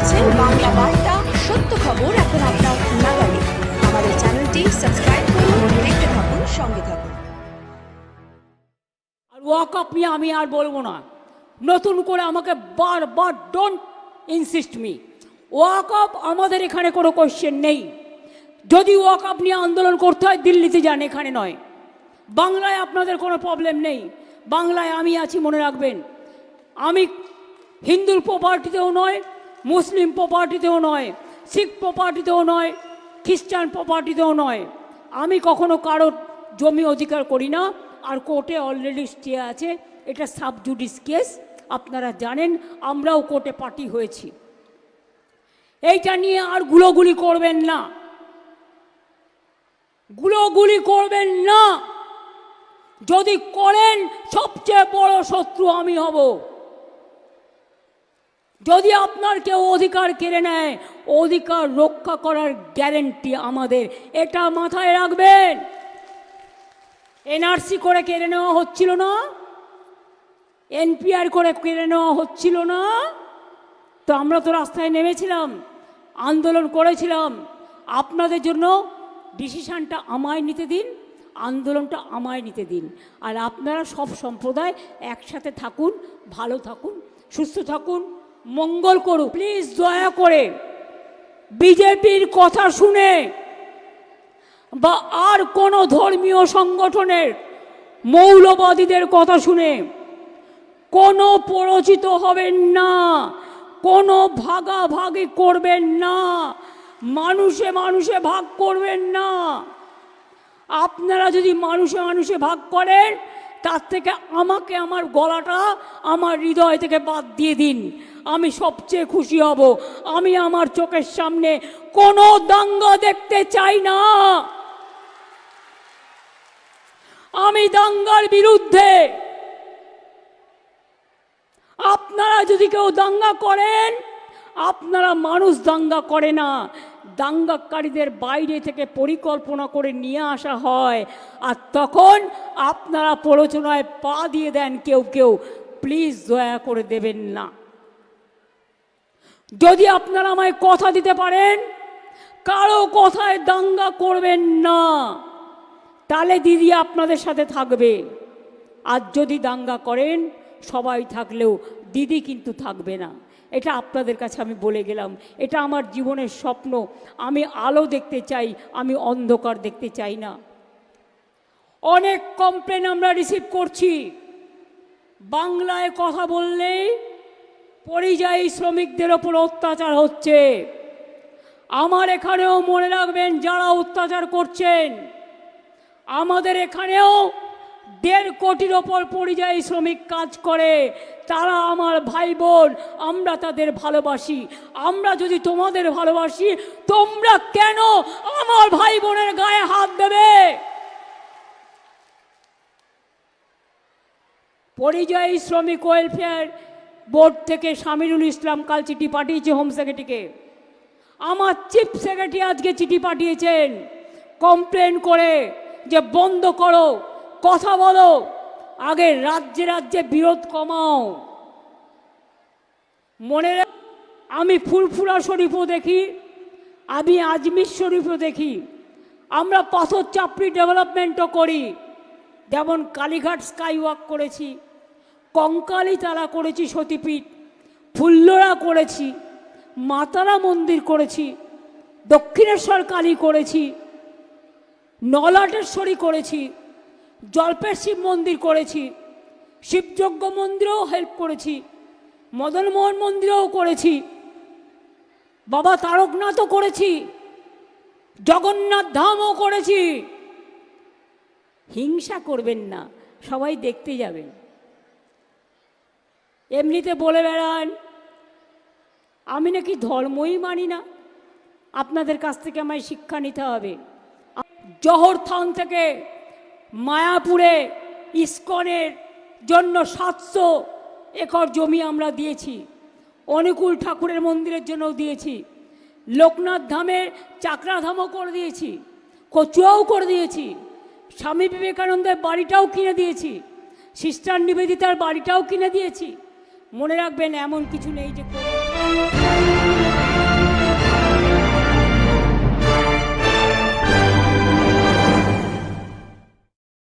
দেখছেন বাংলা বার্তা, সত্য খবর এখন আপনার নাগালে। আমাদের চ্যানেলটি সাবস্ক্রাইব করুন, দেখতে থাকুন, সঙ্গে থাকুন। আর ওয়াক আপ নিয়ে আমি আর বলব না। নতুন করে আমাকে বারবার don't insist me walk up আমাদের এখানে কোনো কোশ্চেন নেই। যদি ওয়াক আপ নিয়ে আন্দোলন করতে হয়, দিল্লিতে যান, এখানে নয়। বাংলায় আপনাদের কোনো প্রবলেম নেই। বাংলায় আমি আছি, মনে রাখবেন। আমি হিন্দুর প্রপার্টিতেও নয় মুসলিম প্রপার্টিতেও নয়, শিখ প্রপার্টিতেও নয়, খ্রিস্টান প্রপার্টিতেও নয়। আমি কখনো কারোর জমি অধিকার করি না, আর কোর্টে অলরেডি স্টে আছে, এটা সাবজুডিস কেস আপনারা জানেন, আমরাও কোর্টে পার্টি হয়েছি। এইটা নিয়ে আর গুলোগুলি করবেন না। গুলোগুলি করবেন না। যদি করেন, সবচেয়ে বড় শত্রু আমি হব। যদি আপনার কেউ অধিকার কেড়ে নেয়, অধিকার রক্ষা করার গ্যারেন্টি আমাদের। এটা মাথায় রাখবেন। এনআরসি করে কেড়ে নেওয়া হচ্ছিল না। এনপিআর করে কেড়ে নেওয়া হচ্ছিল না। তো আমরা তো রাস্তায় নেমেছিলাম, আন্দোলন করেছিলাম। আপনাদের জন্য ডিসিশানটা আমায় নিতে দিন, আন্দোলনটা আমায় নিতে দিন। আর আপনারা সব সম্প্রদায় একসাথে থাকুন, ভালো থাকুন, সুস্থ থাকুন। মঙ্গল করুক। প্লিজ দয়া করে বিজেপির কথা শুনে বা আর কোনো ধর্মীয় সংগঠনের মৌলবাদীদের কথা শুনে কোনো পরিচিত হবেন না, কোনো ভাগাভাগি করবেন না, মানুষে মানুষে ভাগ করবেন না। আপনারা যদি মানুষে মানুষে ভাগ করেন, তার থেকে আমাকে আমার গলাটা, আমার হৃদয় থেকে বাদ দিয়ে দিন। আমি সবচেয়ে খুশি হব। আমি আমার চোখের সামনে কোনো দাঙ্গা দেখতে চাই না। আমি দাঙ্গার বিরুদ্ধে। আপনারা যদি কেউ দাঙ্গা করেন, আপনারা মানুষ দাঙ্গা করে না। দাঙ্গাকারীদের বাইরে থেকে পরিকল্পনা করে নিয়ে আসা হয়। আর তখন আপনারা প্ররোচনায় পা দিয়ে দেন কেউ কেউ। প্লিজ দয়া করে দেবেন না। যদি আপনারা আমায় কথা দিতে পারেন, কারও কথায় দাঙ্গা করবেন না। তাহলে দিদি আপনাদের সাথে থাকবে। আর যদি দাঙ্গা করেন, সবাই থাকলেও দিদি কিন্তু থাকবে না। এটা আপনাদের কাছে আমি বলে গেলাম। এটা আমার জীবনের স্বপ্ন। আমি আলো দেখতে চাই, আমি অন্ধকার দেখতে চাই না। অনেক কমপ্লেন আমরা রিসিভ করছি। বাংলায় কথা বললেই পরিযায়ী শ্রমিকদের ওপর অত্যাচার হচ্ছে। আমার এখানেও মনে রাখবেন যারা অত্যাচার করছেন, আমাদের এখানেও দেড় কোটির ওপর পরিযায়ী শ্রমিক কাজ করে। তারা আমার ভাই বোন আমরা তাদের ভালোবাসি। আমরা যদি তোমাদের ভালোবাসি, তোমরা কেন আমার ভাই বোনের গায়ে হাত দেবে? পরিযায়ী শ্রমিক ওয়েলফেয়ার বোর্ড থেকে সামিরুল ইসলাম কাল চিঠি পাঠিয়েছে হোম সেক্রেটারিকে। আমার চিফ সেক্রেটারি আজকে চিঠি পাঠিয়েছেন। কমপ্লেন করে যে বন্ধ করো, কথা বলো, আগে রাজ্যে রাজ্যে বিরোধ কমাও। মনে আমি ফুলফুরা শরীফও দেখি, আমি আজমির শরীফও দেখি। আমরা পাথর চাপড়ি ডেভেলপমেন্টও করি, যেমন কালীঘাট স্কাই ওয়াক করেছি। কঙ্কালী তালা করেছি সতীপীঠ ফুল্লরা করেছি, মাতারা মন্দির করেছি, দক্ষিণেশ্বর কালী করেছি, নলাটেশ্বরী করেছি জল্পের শিব মন্দির করেছি, শিবযজ্ঞ মন্দিরেও হেল্প করেছি, মদনমোহন মন্দিরেও করেছি, বাবা তারকনাথও করেছি, জগন্নাথ ধামও করেছি। হিংসা করবেন না, সবাই দেখতে যাবেন। এমনিতে বলে বেড়ান, আমি নাকি ধর্মই মানি না। আপনাদের কাছ থেকে আমায় শিক্ষা নিতে হবে। জহর থান থেকে মায়াপুরে ইস্কনের জন্য সাতশো একর জমি আমরা দিয়েছি। অনুকূল ঠাকুরের মন্দিরের জন্যও দিয়েছি। লোকনাথ ধামের চাকরাধামও করে দিয়েছি। কচুয়াও করে দিয়েছি। স্বামী বিবেকানন্দের বাড়িটাও কিনে দিয়েছি। সিস্টার নিবেদিতার বাড়িটাও কিনে দিয়েছি। মনে রাখবেন এমন কিছু নেই যে